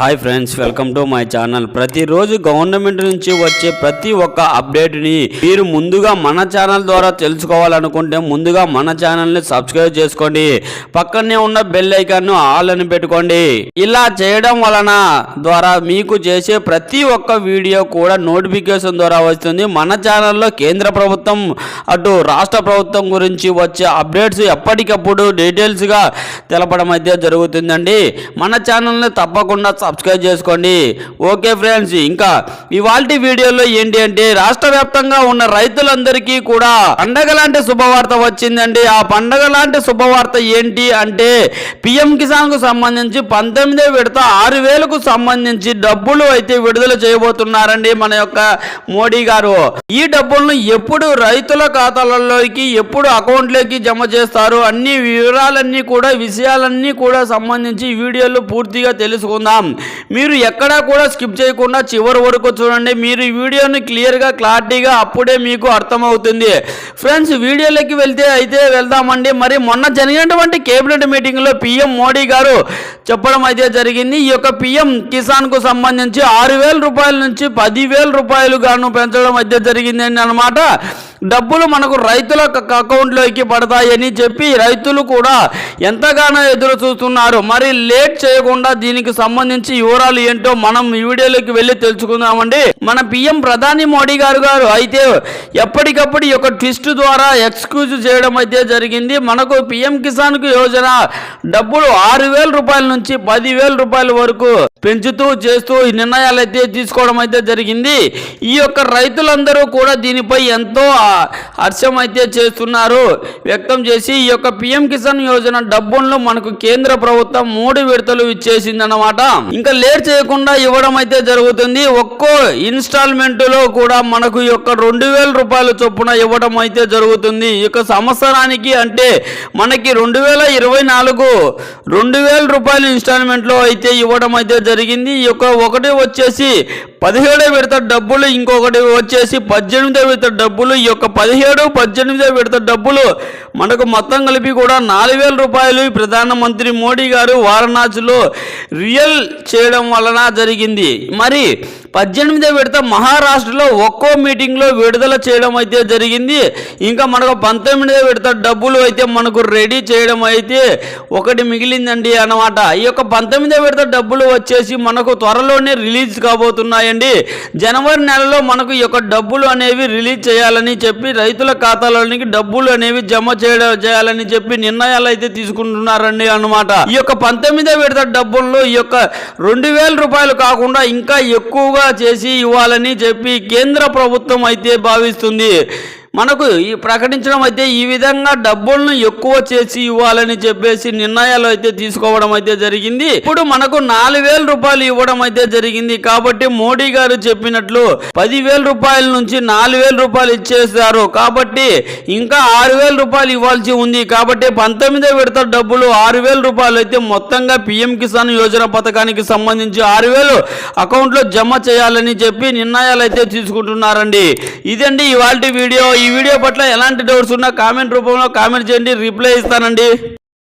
Hi friends welcome to my channel ప్రతిరోజు government నుంచి వచ్చే ప్రతి ఒక్క అప్డేట్ని మీరు ముందుగా మన ఛానల్ ద్వారా తెలుసుకోవాలనుకుంటే ముందుగా మన ఛానల్ని సబ్స్క్రైబ్ చేసుకోండి. పక్కనే ఉన్న బెల్ ఐకాన్ను ఆల్ అని పెట్టుకోండి. ఇలా చేయడం వలన ద్వారా మీకు చేసే ప్రతి ఒక్క వీడియో కూడా నోటిఫికేషన్ ద్వారా వస్తుంది. మన ఛానల్లో కేంద్ర ప్రభుత్వం అటు రాష్ట్ర ప్రభుత్వం గురించి వచ్చే అప్డేట్స్ ఎప్పటికప్పుడు డీటెయిల్స్గా తెలపడం అయితే జరుగుతుందండి. మన ఛానల్ని తప్పకుండా సబ్స్క్రైబ్ చేసుకోండి. ఓకే ఫ్రెండ్స్ ఇంకా ఇవాళ వీడియోలో ఏంటి అంటే రాష్ట్ర వ్యాప్తంగా ఉన్న రైతులందరికీ కూడా పండగ లాంటి శుభవార్త వచ్చిందండి. ఆ పండగ లాంటి శుభవార్త ఏంటి అంటే పిఎం కిసాన్కు సంబంధించి పంతొమ్మిదే విడత ఆరు వేలకు సంబంధించి డబ్బులు అయితే విడుదల చేయబోతున్నారండి మన యొక్క మోడీ గారు. ఈ డబ్బులను ఎప్పుడు రైతుల ఖాతాలలోకి ఎప్పుడు అకౌంట్లోకి జమ చేస్తారు? అన్ని వివరాలన్నీ కూడా విషయాలన్నీ కూడా సంబంధించి వీడియోలు వీడియోలో పూర్తిగా తెలుసుకుందాం. మీరు ఎక్కడా కూడా స్కిప్ చేయకుండా చివరి వరకు చూడండి. మీరు ఈ వీడియోని క్లియర్గా క్లారిటీగా అప్పుడే మీకు అర్థమవుతుంది. ఫ్రెండ్స్ వీడియోలోకి వెళ్తే అయితే వెళ్దామండి. మరి మొన్న జరిగినటువంటి కేబినెట్ మీటింగ్లో పిఎం మోడీ గారు చెప్పడం అయితే జరిగింది. ఈ యొక్క పిఎం కిసాన్కు సంబంధించి ఆరు వేల రూపాయల నుంచి పదివేల రూపాయలు గాను పెంచడం అయితే జరిగిందండి అనమాట డబ్బులు మనకు రైతుల అకౌంట్లోకి పడతాయని చెప్పి రైతులు కూడా ఎంతగానో ఎదురు చూస్తున్నారు. మరి లేట్ చేయకుండా దీనికి సంబంధించి వివరాలు ఏంటో మనం ఈ వీడియోలోకి వెళ్ళి తెలుసుకుందామండి. మన పిఎం ప్రధాని మోడీ గారు గారు అయితే ఎప్పటికప్పుడు ఈ యొక్క ట్విస్ట్ ద్వారా ఎక్స్క్యూజ్ చేయడం అయితే జరిగింది. మనకు పిఎం కిసాన్కు యోజన డబ్బులు ఆరు వేల రూపాయల నుంచి పదివేల రూపాయల వరకు పెంచుతూ చేస్తూ నిర్ణయాలు అయితే తీసుకోవడం అయితే జరిగింది. ఈ యొక్క రైతులందరూ కూడా దీనిపై ఎంతో హర్షం అయితే చేస్తున్నారు. వ్యక్తం చేసి ఈ యొక్క పిఎం కిసాన్ యోజన డబ్బులను మనకు కేంద్ర ప్రభుత్వం మూడు విడతలు ఇచ్చేసిందన్నమాట. ఇంకా లేట్ చేయకుండా ఇవ్వడం అయితే జరుగుతుంది. ఒక్కో ఇన్స్టాల్మెంట్లో కూడా మనకు ఈ యొక్క రెండు వేల రూపాయల చొప్పున ఇవ్వడం అయితే జరుగుతుంది. ఈ యొక్క సంవత్సరానికి అంటే మనకి రెండు వేల ఇరవై నాలుగు రెండు వేల రూపాయలు ఇన్స్టాల్మెంట్లో అయితే ఇవ్వడం అయితే జరిగింది. ఈ యొక్క ఒకటి వచ్చేసి పదిహేడో విడత డబ్బులు ఇంకొకటి వచ్చేసి పద్దెనిమిదో విడత డబ్బులు ఈ యొక్క పదిహేడు పద్దెనిమిదో విడత డబ్బులు మనకు మొత్తం కలిపి కూడా నాలుగు వేల రూపాయలు. ప్రధానమంత్రి మోడీ గారు వారణాసిలో రియల్ చేయడం వలన జరిగింది. మరి పద్దెనిమిదో విడత మహారాష్ట్రలో ఒక్కో మీటింగ్లో విడుదల చేయడం అయితే జరిగింది. ఇంకా మనకు పంతొమ్మిదో విడత డబ్బులు అయితే మనకు రెడీ చేయడం అయితే ఒకటి మిగిలిందండి అన్నమాట. ఈ యొక్క పంతొమ్మిదో విడత డబ్బులు వచ్చేసి మనకు త్వరలోనే రిలీజ్ కాబోతున్నాయండి. జనవరి నెలలో మనకు ఈ యొక్క డబ్బులు అనేవి రిలీజ్ చేయాలని చెప్పి రైతుల ఖాతాలోనికి డబ్బులు అనేవి జమ చేయడం చేయాలని చెప్పి నిర్ణయాలు అయితే తీసుకుంటున్నారండి అన్నమాట. ఈ యొక్క పంతొమ్మిదో విడత డబ్బుల్లో ఈ యొక్క రెండు వేల రూపాయలు కాకుండా ఇంకా ఎక్కువగా చేసి ఇవ్వాలని చెప్పి కేంద్ర ప్రభుత్వం అయితే భావిస్తుంది. మనకు ఈ ప్రకటించడం అయితే ఈ విధంగా డబ్బులను ఎక్కువ చేసి ఇవ్వాలని చెప్పేసి నిర్ణయాలు అయితే తీసుకోవడం అయితే జరిగింది. ఇప్పుడు మనకు నాలుగు వేల రూపాయలు ఇవ్వడం అయితే జరిగింది. కాబట్టి మోడీ గారు చెప్పినట్లు పదివేల రూపాయల నుంచి నాలుగు వేల రూపాయలు ఇచ్చేస్తారు కాబట్టి ఇంకా ఆరు వేల రూపాయలు ఇవ్వాల్సి ఉంది. కాబట్టి పంతొమ్మిదో విడత డబ్బులు ఆరు వేల రూపాయలు అయితే మొత్తంగా పిఎం కిసాన్ యోజన పథకానికి సంబంధించి ఆరు వేలు అకౌంట్లో జమ చేయాలని చెప్పి నిర్ణయాలు అయితే తీసుకుంటున్నారండి. ఇదండి ఇవాళ వీడియో. ఈ వీడియో పట్ల ఎలాంటి డౌట్స్ ఉన్నా కామెంట్ రూపంలో కామెంట్ చేయండి. రిప్లై ఇస్తానండి.